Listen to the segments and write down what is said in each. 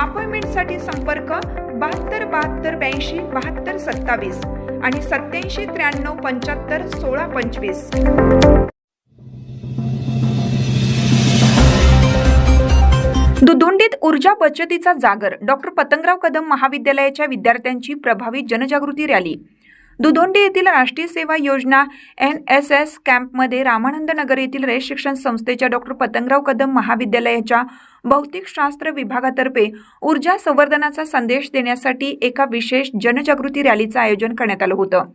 अपॉइंटमेंटसाठी संपर्क बहात्तर बहात्तर ब्याऐंशी बहात्तर सत्तावीस आणि सत्याऐंशी त्र्याण्णव पंच्याहत्तर सोळा पंचवीस. दुधोंडीत ऊर्जा बचतीचा जागर डॉक्टर पतंगराव कदम महाविद्यालयाच्या विद्यार्थ्यांची प्रभावी जनजागृती रॅली. दुधोंडी येथील राष्ट्रीय सेवा योजना एन एस एस कॅम्पमध्ये रामानंद नगर येथील रयत शिक्षण संस्थेच्या डॉक्टर पतंगराव कदम महाविद्यालयाच्या भौतिकशास्त्र विभागातर्फे ऊर्जा संवर्धनाचा संदेश देण्यासाठी एका विशेष जनजागृती रॅलीचं आयोजन करण्यात आलं होतं.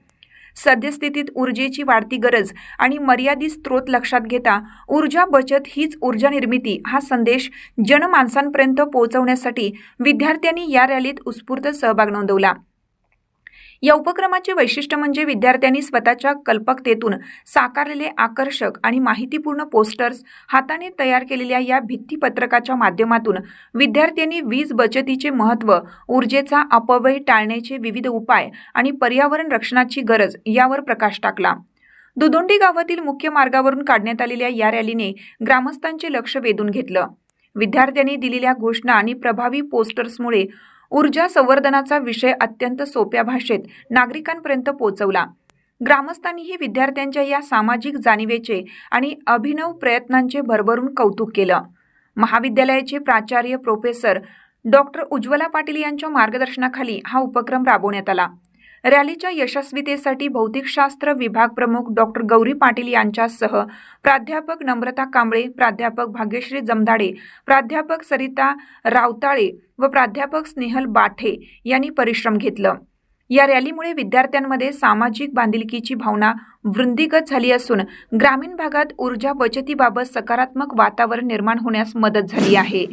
सद्यस्थितीत ऊर्जेची वाढती गरज आणि मर्यादित स्रोत लक्षात घेता ऊर्जा बचत हीच ऊर्जा निर्मिती हा संदेश जनमानसांपर्यंत पोहोचवण्यासाठी विद्यार्थ्यांनी या रॅलीत उत्स्फूर्त सहभाग नोंदवला. या उपक्रमाचे वैशिष्ट्य म्हणजे विद्यार्थ्यांनी स्वतःच्या कल्पकतेतून साकारलेले आकर्षक आणि माहितीपूर्ण पोस्टर्स हाताने तयार केलेल्या या भित्तीपत्रकाच्या माध्यमातून विद्यार्थ्यांनी वीज बचतीचे महत्त्व ऊर्जेचा अपव्यय टाळण्याचे विविध उपाय आणि पर्यावरण रक्षणाची गरज यावर प्रकाश टाकला. दुधोंडी गावातील मुख्य मार्गावरून काढण्यात आलेल्या या रॅलीने ग्रामस्थांचे लक्ष वेधून घेतलं. विद्यार्थ्यांनी दिलेल्या घोषणा आणि प्रभावी पोस्टर्समुळे ऊर्जा संवर्धनाचा विषय अत्यंत सोप्या भाषेत नागरिकांपर्यंत पोहोचवला ग्रामस्थांनीही विद्यार्थ्यांच्या या सामाजिक जाणीवेचे आणि अभिनव प्रयत्नांचे भरभरून कौतुक केलं. महाविद्यालयाचे प्राचार्य प्रोफेसर डॉक्टर उज्ज्वला पाटील यांच्या मार्गदर्शनाखाली हा उपक्रम राबवण्यात आला. रॅलीच्या यशस्वीतेसाठी भौतिकशास्त्र विभाग प्रमुख डॉक्टर गौरी पाटील यांच्यासह प्राध्यापक नम्रता कांबळे प्राध्यापक भाग्यश्री जमदाडे प्राध्यापक सरिता रावताळे व प्राध्यापक स्नेहल बाठे यांनी परिश्रम घेतलं. या रॅलीमुळे विद्यार्थ्यांमध्ये सामाजिक बांधिलकीची भावना वृद्धिगत झाली असून ग्रामीण भागात ऊर्जा बचतीबाबत सकारात्मक वातावरण निर्माण होण्यास मदत झाली आहे.